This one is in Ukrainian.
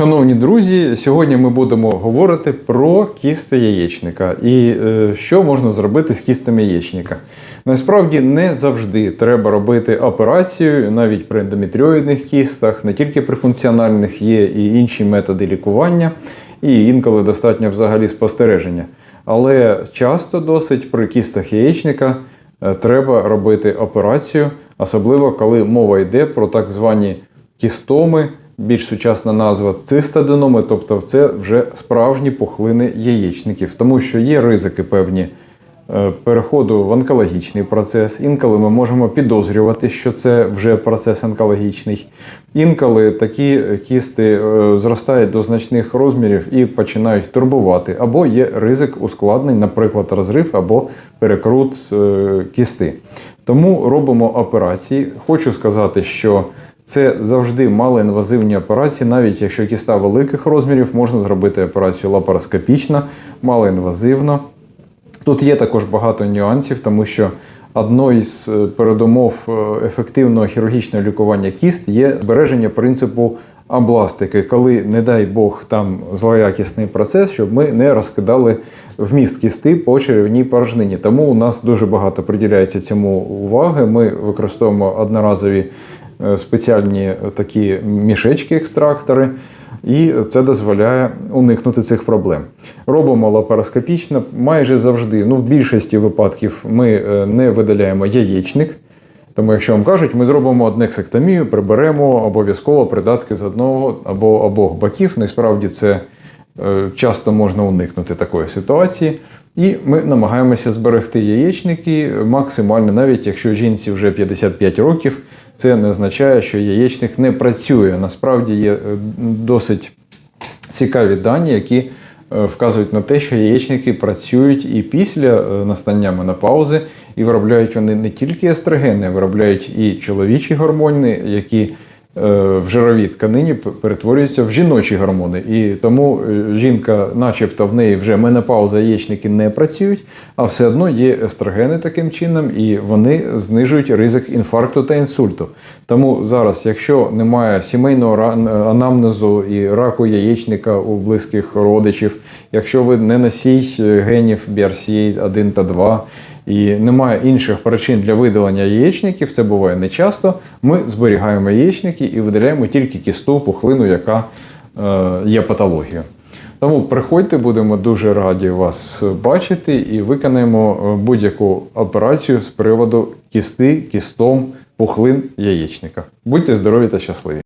Шановні друзі, сьогодні ми будемо говорити про кісти яєчника і е, що можна зробити з кістами яєчника. Насправді не завжди треба робити операцію, навіть при ендометріоїдних кістах, не тільки при функціональних є і інші методи лікування, і інколи достатньо взагалі спостереження. Але часто досить при кістах яєчника е, треба робити операцію, особливо коли мова йде про так звані кістоми, більш сучасна назва цистаденоми, тобто це вже справжні пухлини яєчників, тому що є ризики певні переходу в онкологічний процес. Інколи ми можемо підозрювати, що це вже процес онкологічний. Інколи такі кісти е, зростають до значних розмірів і починають турбувати, або є ризик ускладнень, наприклад, розрив або перекрут е, кісти. Тому робимо операції. Хочу сказати, що це завжди малоінвазивні операції, навіть якщо кіста великих розмірів, можна зробити операцію лапароскопічно, малоінвазивно. Тут є також багато нюансів, тому що одною з е, передумов е, ефективного хірургічного лікування кіст є збереження принципу абластики, коли, не дай Бог, там злоякісний процес, щоб ми не розкидали вміст кісти по черевній порожнині. Тому у нас дуже багато приділяється цьому уваги. Ми використовуємо одноразові е, спеціальні такі мішечки-екстрактори. І це дозволяє уникнути цих проблем. Робимо лапароскопічно майже завжди. Ну, в більшості випадків ми е, не видаляємо яєчник. Тому, якщо вам кажуть, ми зробимо однексектомію, приберемо обов'язково придатки з одного або обох боків. Насправді це е, часто можна уникнути такої ситуації. І ми намагаємося зберегти яєчники максимально, навіть якщо жінці вже 55 років, це не означає, що яєчник не працює. Насправді є е, досить цікаві дані, які е, вказують на те, що яєчники працюють і після е, настання менопаузи, і виробляють вони не тільки естрогени, виробляють і чоловічі гормони, які в жировій тканині перетворюються в жіночі гормони. І тому е, жінка, начебто, в неї вже менопауза, яєчники не працюють, а все одно є естрогени таким чином, і вони знижують ризик інфаркту та інсульту. Тому зараз, якщо немає сімейного анамнезу і раку яєчника у близьких родичів, якщо ви не носій е, генів BRCA1 та 2, і немає інших причин для видалення яєчників, це буває нечасто. Ми зберігаємо яєчники і видаляємо тільки кісту, пухлину, яка е, є патологією. Тому приходьте, будемо дуже раді вас бачити і виконаємо е, будь-яку операцію з приводу кісти, кістом, пухлин яєчника. Будьте здорові та щасливі!